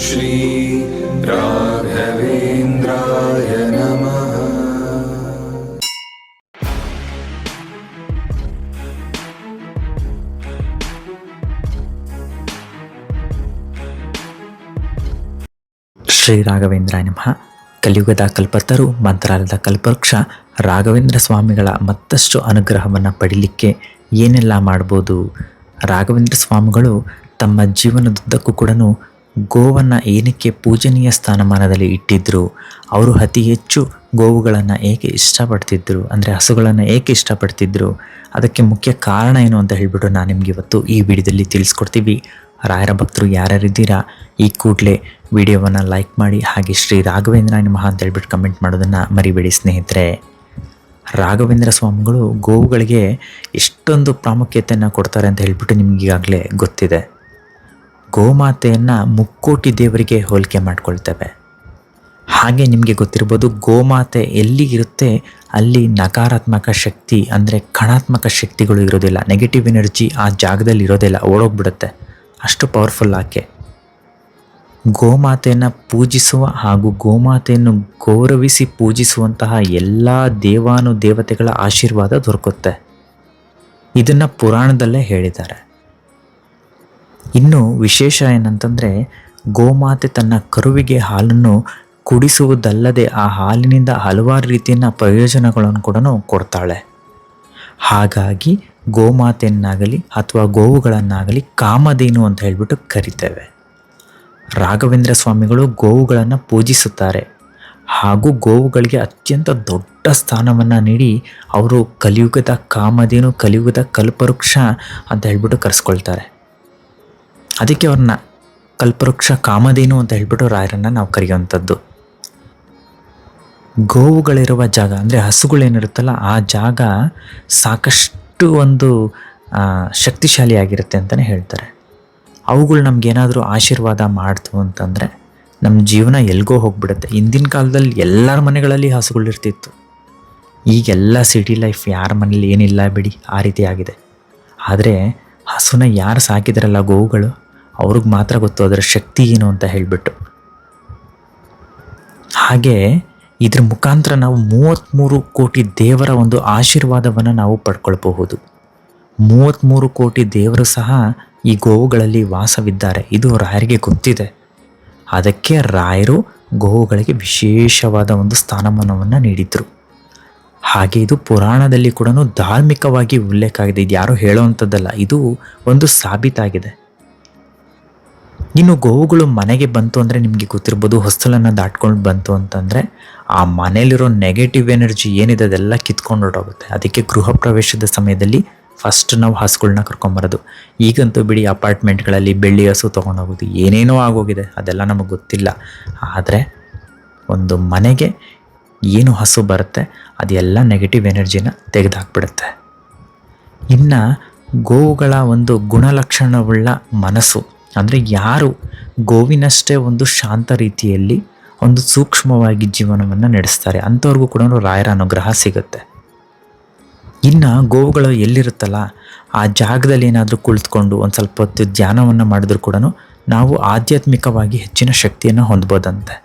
श्री राघवेन्द्राय नमः ಶ್ರೀ ರಾಘವೇಂದ್ರ ನಮಃ ಕಲಿಯುಗದ ಕಲ್ಪತರು ಮಂತ್ರಾಲಯದ ಕಲ್ಪವೃಕ್ಷ ರಾಘವೇಂದ್ರ ಸ್ವಾಮಿಗಳ ಮತ್ತಷ್ಟು ಅನುಗ್ರಹವನ್ನು ಪಡಿಲಿಕ್ಕೆ ಏನೆಲ್ಲ ಮಾಡ್ಬೋದು ರಾಘವೇಂದ್ರ ಸ್ವಾಮಿಗಳು ತಮ್ಮ ಜೀವನದುದ್ದಕ್ಕೂ ಕೂಡ ಗೋವನ್ನು ಏನಕ್ಕೆ ಪೂಜನೀಯ ಸ್ಥಾನಮಾನದಲ್ಲಿ ಇಟ್ಟಿದ್ದರು ಅವರು ಅತಿ ಹೆಚ್ಚು ಗೋವುಗಳನ್ನು ಏಕೆ ಇಷ್ಟಪಡ್ತಿದ್ದರು ಅಂದರೆ ಹಸುಗಳನ್ನು ಏಕೆ ಇಷ್ಟಪಡ್ತಿದ್ದರು ಅದಕ್ಕೆ ಮುಖ್ಯ ಕಾರಣ ಏನು ಅಂತ ಹೇಳಿಬಿಟ್ಟು ನಾನು ನಿಮಗೆ ಇವತ್ತು ಈ ವಿಡಿಯೋದಲ್ಲಿ ತಿಳಿಸ್ಕೊಡ್ತೀವಿ. ರಾಯರ ಭಕ್ತರು ಯಾರ್ಯಾರಿದ್ದೀರಾ? ಈ ಕೂಡಲೇ ವಿಡಿಯೋವನ್ನು ಲೈಕ್ ಮಾಡಿ, ಹಾಗೆ ಶ್ರೀ ರಾಘವೇಂದ್ರ ನಿಮ್ಮ ಅಂತ ಹೇಳ್ಬಿಟ್ಟು ಕಮೆಂಟ್ ಮಾಡೋದನ್ನು ಮರಿಬೇಡಿ ಸ್ನೇಹಿತರೆ. ರಾಘವೇಂದ್ರ ಸ್ವಾಮಿಗಳು ಗೋವುಗಳಿಗೆ ಎಷ್ಟೊಂದು ಪ್ರಾಮುಖ್ಯತೆಯನ್ನು ಕೊಡ್ತಾರೆ ಅಂತ ಹೇಳಿಬಿಟ್ಟು ನಿಮಗೀಗಾಗಲೇ ಗೊತ್ತಿದೆ. ಗೋಮಾತೆಯನ್ನು ಮುಕ್ಕೋಟಿ ದೇವರಿಗೆ ಹೋಲಿಕೆ ಮಾಡಿಕೊಳ್ತೇವೆ. ಹಾಗೆ ನಿಮಗೆ ಗೊತ್ತಿರ್ಬೋದು ಗೋಮಾತೆ ಎಲ್ಲಿ ಇರುತ್ತೆ ಅಲ್ಲಿ ನಕಾರಾತ್ಮಕ ಶಕ್ತಿ ಅಂದರೆ ಕಣಾತ್ಮಕ ಶಕ್ತಿಗಳು ಇರೋದಿಲ್ಲ. ನೆಗೆಟಿವ್ ಎನರ್ಜಿ ಆ ಜಾಗದಲ್ಲಿ ಇರೋದಿಲ್ಲ, ಓಡೋಗ್ಬಿಡುತ್ತೆ. ಅಷ್ಟು ಪವರ್ಫುಲ್ ಆಕೆ. ಗೋಮಾತೆಯನ್ನು ಪೂಜಿಸುವ ಹಾಗೂ ಗೋಮಾತೆಯನ್ನು ಗೌರವಿಸಿ ಪೂಜಿಸುವಂತಹ ಎಲ್ಲ ದೇವಾನು ದೇವತೆಗಳ ಆಶೀರ್ವಾದ ದೊರಕುತ್ತೆ. ಇದನ್ನು ಪುರಾಣದಲ್ಲೇ ಹೇಳಿದ್ದಾರೆ. ಇನ್ನು ವಿಶೇಷ ಏನಂತಂದರೆ, ಗೋಮಾತೆ ತನ್ನ ಕರುವಿಗೆ ಹಾಲನ್ನು ಕುಡಿಸುವುದಲ್ಲದೆ ಆ ಹಾಲಿನಿಂದ ಹಲವಾರು ರೀತಿಯ ಪ್ರಯೋಜನಗಳನ್ನು ಕೂಡ ಕೊಡ್ತಾಳೆ. ಹಾಗಾಗಿ ಗೋಮಾತೆಯನ್ನಾಗಲಿ ಅಥವಾ ಗೋವುಗಳನ್ನಾಗಲಿ ಕಾಮಧೇನು ಅಂತ ಹೇಳಿಬಿಟ್ಟು ಕರಿತೇವೆ. ರಾಘವೇಂದ್ರ ಸ್ವಾಮಿಗಳು ಗೋವುಗಳನ್ನು ಪೂಜಿಸುತ್ತಾರೆ. ಹಾಗೂ ಗೋವುಗಳಿಗೆ ಅತ್ಯಂತ ದೊಡ್ಡ ಸ್ಥಾನವನ್ನು ನೀಡಿ ಅವರು ಕಲಿಯುಗದ ಕಾಮಧೇನು, ಕಲಿಯುಗದ ಕಲ್ಪವೃಕ್ಷ ಅಂತ ಹೇಳ್ಬಿಟ್ಟು ಕರೆಸ್ಕೊಳ್ತಾರೆ. ಅದಕ್ಕೆ ಅವ್ರನ್ನ ಕಲ್ಪವೃಕ್ಷ ಕಾಮಧೇನು ಅಂತ ಹೇಳ್ಬಿಟ್ಟು ರಾಯರನ್ನು ನಾವು ಕರೆಯುವಂಥದ್ದು. ಗೋವುಗಳಿರುವ ಜಾಗ, ಅಂದರೆ ಹಸುಗಳೇನಿರುತ್ತಲ್ಲ, ಆ ಜಾಗ ಸಾಕಷ್ಟು ಒಂದು ಶಕ್ತಿಶಾಲಿಯಾಗಿರುತ್ತೆ ಅಂತಲೇ ಹೇಳ್ತಾರೆ. ಅವುಗಳು ನಮಗೇನಾದರೂ ಆಶೀರ್ವಾದ ಮಾಡ್ತು ಅಂತಂದರೆ ನಮ್ಮ ಜೀವನ ಎಲ್ಗೋ ಹೋಗ್ಬಿಡುತ್ತೆ. ಹಿಂದಿನ ಕಾಲದಲ್ಲಿ ಎಲ್ಲರ ಮನೆಗಳಲ್ಲಿ ಹಸುಗಳಿರ್ತಿತ್ತು. ಈಗೆಲ್ಲ ಸಿಟಿ ಲೈಫ್ ಯಾರ ಮನೇಲಿ ಏನಿಲ್ಲ ಬಿಡಿ, ಆ ರೀತಿ ಆಗಿದೆ. ಆದರೆ ಹಸುನ ಯಾರು ಸಾಕಿದ್ರಲ್ಲ ಗೋವುಗಳು? ಅವ್ರಿಗೆ ಮಾತ್ರ ಗೊತ್ತು ಅದರ ಶಕ್ತಿ ಏನು ಅಂತ ಹೇಳಿಬಿಟ್ಟು. ಹಾಗೆ ಇದ್ರ ಮುಖಾಂತರ ನಾವು ಮೂವತ್ತ್ಮೂರು ಕೋಟಿ ದೇವರ ಒಂದು ಆಶೀರ್ವಾದವನ್ನು ನಾವು ಪಡ್ಕೊಳ್ಬಹುದು. ಮೂವತ್ತ್ಮೂರು ಕೋಟಿ ದೇವರು ಸಹ ಈ ಗೋವುಗಳಲ್ಲಿ ವಾಸವಿದ್ದಾರೆ. ಇದು ರಾಯರಿಗೆ ಗೊತ್ತಿದೆ. ಅದಕ್ಕೆ ರಾಯರು ಗೋವುಗಳಿಗೆ ವಿಶೇಷವಾದ ಒಂದು ಸ್ಥಾನಮಾನವನ್ನು ನೀಡಿದರು. ಹಾಗೆ ಇದು ಪುರಾಣದಲ್ಲಿ ಕೂಡ ಧಾರ್ಮಿಕವಾಗಿ ಉಲ್ಲೇಖ ಆಗಿದೆ. ಇದು ಯಾರೂ ಹೇಳುವಂಥದ್ದಲ್ಲ, ಇದು ಒಂದು ಸಾಬೀತಾಗಿದೆ. ಇನ್ನು ಗೋವುಗಳು ಮನೆಗೆ ಬಂತು ಅಂದರೆ ನಿಮಗೆ ಗೊತ್ತಿರ್ಬೋದು ಹೊಸ್ತಲನ್ನು ದಾಟ್ಕೊಂಡು ಬಂತು ಅಂತಂದರೆ ಆ ಮನೇಲಿರೋ ನೆಗೆಟಿವ್ ಎನರ್ಜಿ ಏನಿದೆ ಅದೆಲ್ಲ ಕಿತ್ಕೊಂಡು ಹೊರಟೋಗುತ್ತೆ. ಅದಕ್ಕೆ ಗೃಹ ಪ್ರವೇಶದ ಸಮಯದಲ್ಲಿ ಫಸ್ಟ್ ನಾವು ಹಸುಗಳನ್ನ ಕರ್ಕೊಂಬರೋದು. ಈಗಂತೂ ಬಿಡಿ ಅಪಾರ್ಟ್ಮೆಂಟ್ಗಳಲ್ಲಿ ಬೆಳ್ಳಿ ಹಸು ತೊಗೊಂಡೋಗೋದು ಏನೇನೋ ಆಗೋಗಿದೆ ಅದೆಲ್ಲ ನಮಗೆ ಗೊತ್ತಿಲ್ಲ. ಆದರೆ ಒಂದು ಮನೆಗೆ ಏನು ಹಸು ಬರುತ್ತೆ ಅದೆಲ್ಲ ನೆಗೆಟಿವ್ ಎನರ್ಜಿನ ತೆಗೆದುಹಾಕ್ಬಿಡುತ್ತೆ ಇನ್ನು ಗೋವುಗಳ ಒಂದು ಗುಣಲಕ್ಷಣವುಳ್ಳ ಮನಸ್ಸು ಅಂದರೆ ಯಾರು ಗೋವಿನಷ್ಟೇ ಒಂದು ಶಾಂತ ರೀತಿಯಲ್ಲಿ ಒಂದು ಸೂಕ್ಷ್ಮವಾಗಿ ಜೀವನವನ್ನು ನಡೆಸ್ತಾರೆ, ಅಂಥವ್ರಿಗೂ ಕೂಡ ರಾಯರ ಅನುಗ್ರಹ ಸಿಗುತ್ತೆ. ಇನ್ನು ಗೋವುಗಳು ಎಲ್ಲಿರುತ್ತಲ್ಲ, ಆ ಜಾಗದಲ್ಲಿ ಏನಾದರೂ ಕುಳಿತುಕೊಂಡು ಒಂದು ಸ್ವಲ್ಪ ಹೊತ್ತು ಧ್ಯಾನವನ್ನು ಮಾಡಿದ್ರು ಕೂಡ ನಾವು ಆಧ್ಯಾತ್ಮಿಕವಾಗಿ ಹೆಚ್ಚಿನ ಶಕ್ತಿಯನ್ನು ಹೊಂದ್ಬೋದಂತೆ.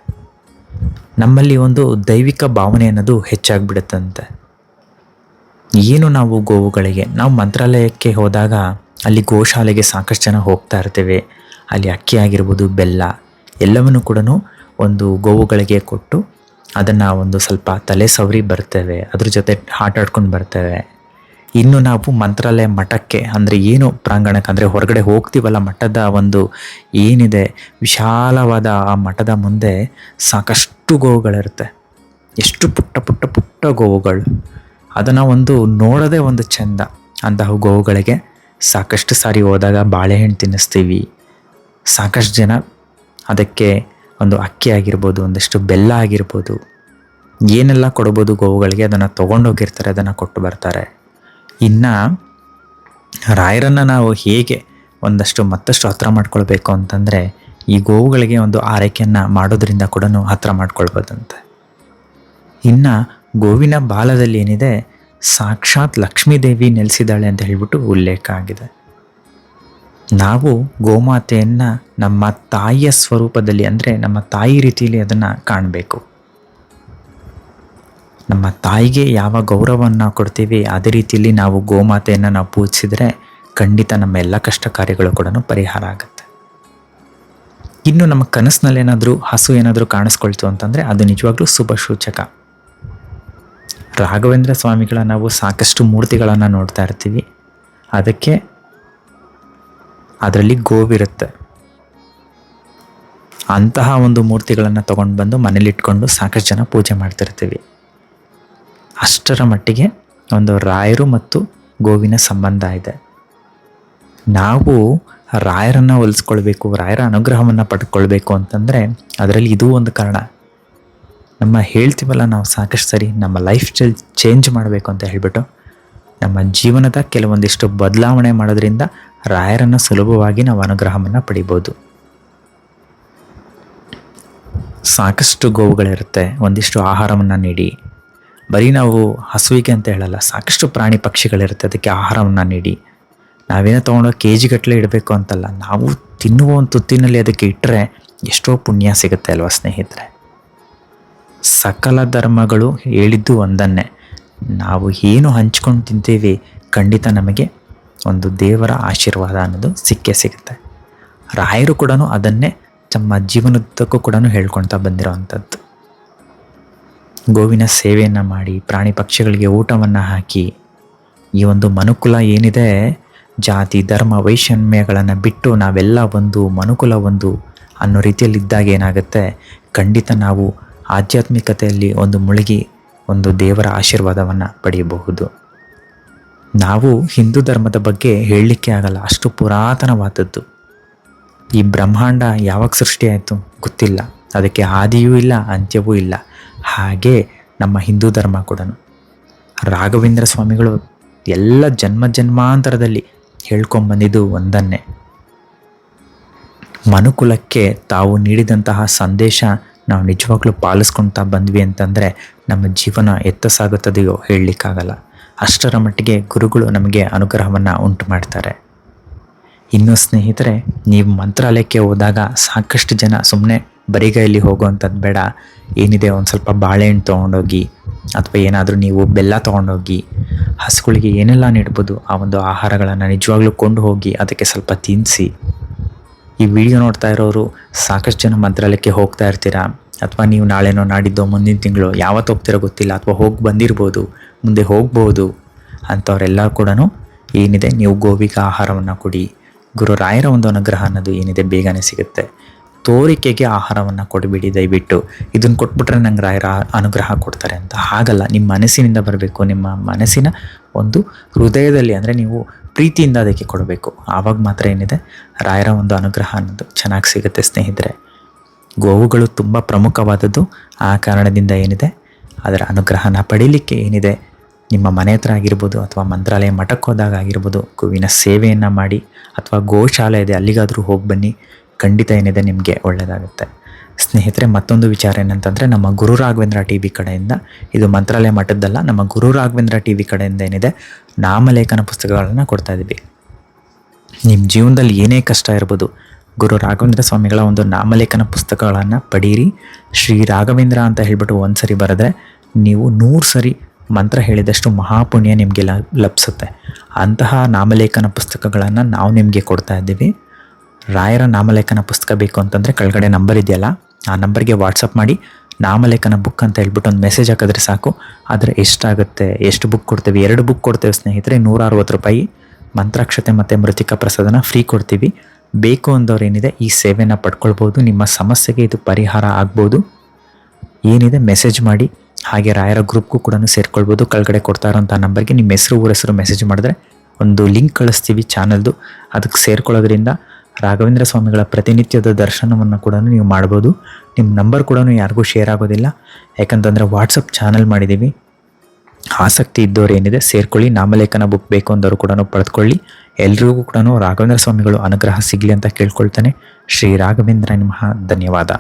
ನಮ್ಮಲ್ಲಿ ಒಂದು ದೈವಿಕ ಭಾವನೆ ಅನ್ನೋದು ಹೆಚ್ಚಾಗ್ಬಿಡುತ್ತಂತೆ. ಏನು ನಾವು ಗೋವುಗಳಿಗೆ? ನಾವು ಮಂತ್ರಾಲಯಕ್ಕೆ ಹೋದಾಗ ಅಲ್ಲಿ ಗೋಶಾಲೆಗೆ ಸಾಕಷ್ಟು ಜನ ಹೋಗ್ತಾ ಇರ್ತೇವೆ. ಅಲ್ಲಿ ಅಕ್ಕಿ ಆಗಿರ್ಬೋದು, ಬೆಲ್ಲ, ಎಲ್ಲವನ್ನು ಕೂಡ ಒಂದು ಗೋವುಗಳಿಗೆ ಕೊಟ್ಟು ಅದನ್ನು ಒಂದು ಸ್ವಲ್ಪ ತಲೆ ಸವರಿ ಬರ್ತೇವೆ. ಅದ್ರ ಜೊತೆ ಆಟ ಆಡ್ಕೊಂಡು ಬರ್ತೇವೆ. ಇನ್ನು ನಾವು ಮಂತ್ರಾಲಯ ಮಠಕ್ಕೆ ಅಂದರೆ ಏನು ಪ್ರಾಂಗಣಕ್ಕೆ ಅಂದರೆ ಹೊರಗಡೆ ಹೋಗ್ತೀವಲ್ಲ ಮಠದ ಒಂದು ಏನಿದೆ, ವಿಶಾಲವಾದ ಆ ಮಠದ ಮುಂದೆ ಸಾಕಷ್ಟು ಗೋವುಗಳಿರುತ್ತೆ. ಎಷ್ಟು ಪುಟ್ಟ ಪುಟ್ಟ ಪುಟ್ಟ ಗೋವುಗಳು. ಅದನ್ನು ಒಂದು ನೋಡೋದೇ ಒಂದು ಚೆಂದ ಅಂತಹ ಗೋವುಗಳಿಗೆ ಸಾಕಷ್ಟು ಸಾರಿ ಹೋದಾಗ ಬಾಳೆಹಣ್ಣು ತಿನ್ನಿಸ್ತೀವಿ. ಸಾಕಷ್ಟು ಜನ ಅದಕ್ಕೆ ಒಂದು ಅಕ್ಕಿ ಆಗಿರ್ಬೋದು, ಒಂದಷ್ಟು ಬೆಲ್ಲ ಆಗಿರ್ಬೋದು, ಏನೆಲ್ಲ ಕೊಡ್ಬೋದು ಗೋವುಗಳಿಗೆ ಅದನ್ನು ತೊಗೊಂಡೋಗಿರ್ತಾರೆ, ಅದನ್ನು ಕೊಟ್ಟು ಬರ್ತಾರೆ. ಇನ್ನು ರಾಯರನ್ನು ನಾವು ಹೇಗೆ ಒಂದಷ್ಟು ಮತ್ತಷ್ಟು ಹತ್ರ ಮಾಡ್ಕೊಳ್ಬೇಕು ಅಂತಂದರೆ, ಈ ಗೋವುಗಳಿಗೆ ಒಂದು ಆರೈಕೆಯನ್ನು ಮಾಡೋದ್ರಿಂದ ಕೂಡ ಹತ್ರ ಮಾಡ್ಕೊಳ್ಬೋದಂತೆ. ಇನ್ನು ಗೋವಿನ ಬಾಲದಲ್ಲಿ ಏನಿದೆ ಸಾಕ್ಷಾತ್ ಲಕ್ಷ್ಮೀದೇವಿ ನೆಲೆಸಿದ್ದಾಳೆ ಅಂತ ಹೇಳಿಬಿಟ್ಟು ಉಲ್ಲೇಖ ಆಗಿದೆ. ನಾವು ಗೋಮಾತೆಯನ್ನು ನಮ್ಮ ತಾಯಿಯ ಸ್ವರೂಪದಲ್ಲಿ ಅಂದರೆ ನಮ್ಮ ತಾಯಿ ರೀತಿಯಲ್ಲಿ ಅದನ್ನು ಕಾಣಬೇಕು. ನಮ್ಮ ತಾಯಿಗೆ ಯಾವ ಗೌರವವನ್ನು ಕೊಡ್ತೀವಿ ಅದೇ ರೀತಿಯಲ್ಲಿ ನಾವು ಗೋಮಾತೆಯನ್ನು ನಾವು ಪೂಜಿಸಿದರೆ ಖಂಡಿತ ನಮ್ಮ ಎಲ್ಲ ಕಷ್ಟ ಕಾರ್ಯಗಳು ಕೂಡ ಪರಿಹಾರ ಆಗುತ್ತೆ. ಇನ್ನು ನಮ್ಮ ಕನಸಿನಲ್ಲೇನಾದರೂ ಹಸು ಏನಾದರೂ ಕಾಣಿಸ್ಕೊಳ್ತು ಅಂತಂದರೆ ಅದು ನಿಜವಾಗ್ಲೂ ಶುಭ ಸೂಚಕ. ರಾಘವೇಂದ್ರ ಸ್ವಾಮಿಗಳ ನಾವು ಸಾಕಷ್ಟು ಮೂರ್ತಿಗಳನ್ನು ನೋಡ್ತಾ ಇರ್ತೀವಿ. ಅದಕ್ಕೆ ಅದರಲ್ಲಿ ಗೋವಿರುತ್ತೆ ಅಂತಹ ಒಂದು ಮೂರ್ತಿಗಳನ್ನು ತಗೊಂಡು ಬಂದು ಮನೇಲಿಟ್ಕೊಂಡು ಸಾಕಷ್ಟು ಜನ ಪೂಜೆ ಮಾಡ್ತಿರ್ತೀವಿ. ಅಷ್ಟರ ಮಟ್ಟಿಗೆ ಒಂದು ರಾಯರು ಮತ್ತು ಗೋವಿನ ಸಂಬಂಧ ಇದೆ. ನಾವು ರಾಯರನ್ನು ಹೊಲಿಸ್ಕೊಳ್ಬೇಕು, ರಾಯರ ಅನುಗ್ರಹವನ್ನು ಪಡ್ಕೊಳ್ಬೇಕು ಅಂತಂದರೆ ಅದರಲ್ಲಿ ಇದೂ ಒಂದು ಕಾರಣ. ನಮ್ಮ ಹೇಳ್ತೀವಲ್ಲ ನಾವು ಸಾಕಷ್ಟು ಸರಿ ನಮ್ಮ ಲೈಫ್ ಸ್ಟೈಲ್ ಚೇಂಜ್ ಮಾಡಬೇಕು ಅಂತ ಹೇಳಿಬಿಟ್ಟು ನಮ್ಮ ಜೀವನದ ಕೆಲವೊಂದಿಷ್ಟು ಬದಲಾವಣೆ ಮಾಡೋದ್ರಿಂದ ರಾಯರನ್ನು ಸುಲಭವಾಗಿ ನಾವು ಅನುಗ್ರಹವನ್ನು ಪಡಿಬೋದು. ಸಾಕಷ್ಟು ಗೋವುಗಳಿರುತ್ತೆ, ಒಂದಿಷ್ಟು ಆಹಾರವನ್ನು ನೀಡಿ. ಬರೀ ನಾವು ಹಸುವಿಗೆ ಅಂತ ಹೇಳಲ್ಲ, ಸಾಕಷ್ಟು ಪ್ರಾಣಿ ಪಕ್ಷಿಗಳಿರುತ್ತೆ, ಅದಕ್ಕೆ ಆಹಾರವನ್ನು ನೀಡಿ. ನಾವೇನೋ ತೊಗೊಂಡೋಗಿ ಕೆ ಜಿಗಟ್ಟಲೆ ಇಡಬೇಕು ಅಂತಲ್ಲ, ನಾವು ತಿನ್ನುವ ತುತ್ತಿನಲ್ಲಿ ಅದಕ್ಕೆ ಇಟ್ಟರೆ ಎಷ್ಟೋ ಪುಣ್ಯ ಸಿಗುತ್ತೆ ಅಲ್ವಾ ಸ್ನೇಹಿತರೆ. ಸಕಲ ಧರ್ಮಗಳು ಹೇಳಿದ್ದು ಒಂದನ್ನೇ. ನಾವು ಏನು ಹಂಚ್ಕೊಂಡು ತಿಂತೀವಿ ಖಂಡಿತ ನಮಗೆ ಒಂದು ದೇವರ ಆಶೀರ್ವಾದ ಅನ್ನೋದು ಸಿಕ್ಕೇ ಸಿಗುತ್ತೆ. ರಾಯರು ಕೂಡ ಅದನ್ನೇ ತಮ್ಮ ಜೀವನದ್ದಕ್ಕೂ ಕೂಡ ಹೇಳ್ಕೊಳ್ತಾ ಬಂದಿರೋವಂಥದ್ದು. ಗೋವಿನ ಸೇವೆಯನ್ನು ಮಾಡಿ, ಪ್ರಾಣಿ ಪಕ್ಷಿಗಳಿಗೆ ಊಟವನ್ನು ಹಾಕಿ, ಈ ಒಂದು ಮನುಕುಲ ಏನಿದೆ, ಜಾತಿ, ಧರ್ಮ, ವೈಷಮ್ಯಗಳನ್ನು ಬಿಟ್ಟು ನಾವೆಲ್ಲ ಒಂದು ಮನುಕುಲ ಒಂದು ಅನ್ನೋ ರೀತಿಯಲ್ಲಿದ್ದಾಗ ಏನಾಗುತ್ತೆ ಖಂಡಿತ ನಾವು ಆಧ್ಯಾತ್ಮಿಕತೆಯಲ್ಲಿ ಒಂದು ಮುಳುಗಿ ಒಂದು ದೇವರ ಆಶೀರ್ವಾದವನ್ನು ಪಡೆಯಬಹುದು. ನಾವು ಹಿಂದೂ ಧರ್ಮದ ಬಗ್ಗೆ ಹೇಳಲಿಕ್ಕೆ ಆಗಲ್ಲ, ಅಷ್ಟು ಪುರಾತನವಾದದ್ದು. ಈ ಬ್ರಹ್ಮಾಂಡ ಯಾವಾಗ ಸೃಷ್ಟಿಯಾಯಿತು ಗೊತ್ತಿಲ್ಲ. ಅದಕ್ಕೆ ಆದಿಯೂ ಇಲ್ಲ, ಅಂತ್ಯವೂ ಇಲ್ಲ. ಹಾಗೆ ನಮ್ಮ ಹಿಂದೂ ಧರ್ಮ ಕೂಡ ರಾಘವೇಂದ್ರ ಸ್ವಾಮಿಗಳು ಎಲ್ಲ ಜನ್ಮ ಜನ್ಮಾಂತರದಲ್ಲಿ ಹೇಳ್ಕೊಂಬಂದಿದ್ದು ಒಂದನ್ನೇ. ಮನುಕುಲಕ್ಕೆ ತಾವು ನೀಡಿದಂತಹ ಸಂದೇಶ ನಾವು ನಿಜವಾಗ್ಲೂ ಪಾಲಿಸ್ಕೊಳ್ತಾ ಬಂದ್ವಿ ಅಂತಂದರೆ ನಮ್ಮ ಜೀವನ ಎತ್ತ ಸಾಗುತ್ತದೆಯೋ ಹೇಳಲಿಕ್ಕಾಗಲ್ಲ. ಅಷ್ಟರ ಮಟ್ಟಿಗೆ ಗುರುಗಳು ನಮಗೆ ಅನುಗ್ರಹವನ್ನು ಉಂಟು ಮಾಡ್ತಾರೆ ಇನ್ನು ಸ್ನೇಹಿತರೆ, ನೀವು ಮಂತ್ರಾಲಯಕ್ಕೆ ಹೋದಾಗ ಸಾಕಷ್ಟು ಜನ ಸುಮ್ಮನೆ ಬರಿಗೈಯಲ್ಲಿ ಹೋಗುವಂಥದ್ದು ಬೇಡ. ಏನಿದೆ ಒಂದು ಸ್ವಲ್ಪ ಬಾಳೆಹಣ್ಣು ತೊಗೊಂಡೋಗಿ, ಅಥವಾ ಏನಾದರೂ ನೀವು ಬೆಲ್ಲ ತೊಗೊಂಡೋಗಿ, ಹಸುಗಳಿಗೆ ಏನೆಲ್ಲ ನೀಡ್ಬೋದು, ಆ ಒಂದು ಆಹಾರಗಳನ್ನು ನಿಜವಾಗ್ಲೂ ಕೊಂಡು ಹೋಗಿ ಅದಕ್ಕೆ ಸ್ವಲ್ಪ ತಿನ್ನಿಸಿ ಈ ವಿಡಿಯೋ ನೋಡ್ತಾ ಇರೋರು ಸಾಕಷ್ಟು ಜನ ಮಂತ್ರಾಲಯಕ್ಕೆ ಹೋಗ್ತಾ ಇರ್ತೀರಾ? ಅಥವಾ ನೀವು ನಾಳೆನೋ ನಾಡಿದ್ದೋ ಮುಂದಿನ ತಿಂಗಳು ಯಾವತ್ತು ಹೋಗ್ತಿರೋ ಗೊತ್ತಿಲ್ಲ, ಅಥವಾ ಹೋಗಿ ಬಂದಿರ್ಬೋದು, ಮುಂದೆ ಹೋಗ್ಬೋದು ಅಂಥವರೆಲ್ಲ ಕೂಡ ಏನಿದೆ, ನೀವು ಗೋವಿಗೆ ಆಹಾರವನ್ನು ಕೊಡಿ. ಗುರು ರಾಯರ ಒಂದು ಅನುಗ್ರಹ ಅನ್ನೋದು ಏನಿದೆ ಬೇಗನೆ ಸಿಗುತ್ತೆ. ತೋರಿಕೆಗೆ ಆಹಾರವನ್ನು ಕೊಡಬೇಡಿ ದಯವಿಟ್ಟು. ಇದನ್ನು ಕೊಟ್ಬಿಟ್ರೆ ನಂಗೆ ರಾಯರ ಅನುಗ್ರಹ ಕೊಡ್ತಾರೆ ಅಂತ. ಹಾಗಲ್ಲ ನಿಮ್ಮ ಮನಸ್ಸಿನಿಂದ ಬರಬೇಕು. ನಿಮ್ಮ ಮನಸ್ಸಿನ ಒಂದು ಹೃದಯದಲ್ಲಿ, ಅಂದರೆ ನೀವು ಪ್ರೀತಿಯಿಂದ ಅದಕ್ಕೆ ಕೊಡಬೇಕು. ಆವಾಗ ಮಾತ್ರ ಏನಿದೆ? ರಾಯರ ಒಂದು ಅನುಗ್ರಹ ಅನ್ನೋದು ಚೆನ್ನಾಗಿ ಸಿಗುತ್ತೆ ಸ್ನೇಹಿತರೆ. ಗೋವುಗಳು ತುಂಬ ಪ್ರಮುಖವಾದದ್ದು. ಆ ಕಾರಣದಿಂದ ಏನಿದೆ? ಅದರ ಅನುಗ್ರಹನ ಪಡೀಲಿಕ್ಕೆ ಏನಿದೆ? ನಿಮ್ಮ ಮನೆ ಹತ್ರ ಆಗಿರ್ಬೋದು ಅಥವಾ ಮಂತ್ರಾಲಯ ಮಠಕ್ಕೆ ಹೋದಾಗ ಆಗಿರ್ಬೋದು, ಗೋವಿನ ಸೇವೆಯನ್ನು ಮಾಡಿ ಅಥವಾ ಗೋಶಾಲೆ ಇದೆ, ಅಲ್ಲಿಗಾದರೂ ಹೋಗಿ ಬನ್ನಿ. ಖಂಡಿತ ಏನಿದೆ ನಿಮಗೆ ಒಳ್ಳೆಯದಾಗುತ್ತೆ ಸ್ನೇಹಿತರೆ, ಮತ್ತೊಂದು ವಿಚಾರ ಏನಂತಂದರೆ, ನಮ್ಮ ಗುರು ರಾಘವೇಂದ್ರ ಟಿ ವಿ ಕಡೆಯಿಂದ, ಇದು ಮಂತ್ರಾಲಯ ಮಠದ್ದಲ್ಲ, ನಮ್ಮ ಗುರು ರಾಘವೇಂದ್ರ ಟಿ ವಿ ಕಡೆಯಿಂದ ಏನಿದೆ, ನಾಮಲೇಖನ ಪುಸ್ತಕಗಳನ್ನು ಕೊಡ್ತಾ ಇದ್ದೀವಿ ನಿಮ್ಮ ಜೀವನದಲ್ಲಿ ಏನೇ ಕಷ್ಟ ಇರ್ಬೋದು, ಗುರು ರಾಘವೇಂದ್ರ ಸ್ವಾಮಿಗಳ ಒಂದು ನಾಮಲೇಖನ ಪುಸ್ತಕಗಳನ್ನು ಪಡೀರಿ. ಶ್ರೀ ರಾಘವೇಂದ್ರ ಅಂತ ಹೇಳ್ಬಿಟ್ಟು ಒಂದು ಸರಿ ಬರೆದ್ರೆ, ನೀವು ನೂರು ಸರಿ ಮಂತ್ರ ಹೇಳಿದಷ್ಟು ಮಹಾಪುಣ್ಯ ನಿಮಗೆ ಲಭಿಸುತ್ತೆ ಅಂತಹ ನಾಮಲೇಖನ ಪುಸ್ತಕಗಳನ್ನು ನಾವು ನಿಮಗೆ ಕೊಡ್ತಾ ಇದ್ದೀವಿ. ರಾಯರ ನಾಮಲೇಖನ ಪುಸ್ತಕ ಬೇಕು ಅಂತಂದರೆ ಕೆಳಗಡೆ ನಂಬರ್ ಇದೆಯಲ್ಲ, ಆ ನಂಬರ್ಗೆ ವಾಟ್ಸಪ್ ಮಾಡಿ, ನಾಮಲೇಖನ ಬುಕ್ ಅಂತ ಹೇಳ್ಬಿಟ್ಟು ಒಂದು ಮೆಸೇಜ್ ಹಾಕಿದ್ರೆ ಸಾಕು. ಆದರೆ ಎಷ್ಟಾಗುತ್ತೆ? ಎಷ್ಟು ಬುಕ್ ಕೊಡ್ತೇವೆ? ಎರಡು ಬುಕ್ ಕೊಡ್ತೇವೆ ಸ್ನೇಹಿತರೆ ನೂರ ಅರವತ್ತು ರೂಪಾಯಿ. ಮಂತ್ರಾಕ್ಷತೆ ಮತ್ತು ಮೃತಿಕಾ ಪ್ರಸಾದನ ಫ್ರೀ ಕೊಡ್ತೀವಿ. ಬೇಕು ಅಂದವ್ರು ಏನಿದೆ, ಈ ಸೇವೆನ ಪಡ್ಕೊಳ್ಬೋದು, ನಿಮ್ಮ ಸಮಸ್ಯೆಗೆ ಇದು ಪರಿಹಾರ ಆಗ್ಬೋದು. ಏನಿದೆ ಮೆಸೇಜ್ ಮಾಡಿ, ಹಾಗೆ ರಾಯರ ಗ್ರೂಪ್ಗೂ ಕೂಡ ಸೇರ್ಕೊಳ್ಬೋದು. ಕೆಳಗಡೆ ಕೊಡ್ತಾ ಇರೋಂಥ ನಂಬರ್ಗೆ ನಿಮ್ಮ ಹೆಸರು, ಊರ ಹೆಸರು ಮೆಸೇಜ್ ಮಾಡಿದ್ರೆ ಒಂದು ಲಿಂಕ್ ಕಳಿಸ್ತೀವಿ ಚಾನಲ್ದು ಅದಕ್ಕೆ ಸೇರ್ಕೊಳ್ಳೋದ್ರಿಂದ ರಾಘವೇಂದ್ರ ಸ್ವಾಮಿಗಳ ಪ್ರತಿನಿತ್ಯದ ದರ್ಶನವನ್ನು ಕೂಡ ನೀವು ಮಾಡ್ಬೋದು. ನಿಮ್ಮ ನಂಬರ್ ಕೂಡ ಯಾರಿಗೂ ಶೇರ್ ಆಗೋದಿಲ್ಲ. ಯಾಕಂತಂದರೆ ವಾಟ್ಸಪ್ ಚಾನಲ್ ಮಾಡಿದ್ದೀವಿ. ಆಸಕ್ತಿ ಇದ್ದವ್ರು ಏನಿದೆ ಸೇರ್ಕೊಳ್ಳಿ. ನಾಮಲೇಖನ ಬುಕ್ ಬೇಕು ಅಂದವರು ಕೂಡ ಪಡೆದುಕೊಳ್ಳಿ ಎಲ್ರಿಗೂ ಕೂಡ ರಾಘವೇಂದ್ರ ಸ್ವಾಮಿಗಳು ಅನುಗ್ರಹ ಸಿಗಲಿ ಅಂತ ಕೇಳ್ಕೊಳ್ತಾನೆ. ಶ್ರೀ ರಾಘವೇಂದ್ರ ನಿಮಃ ಧನ್ಯವಾದ.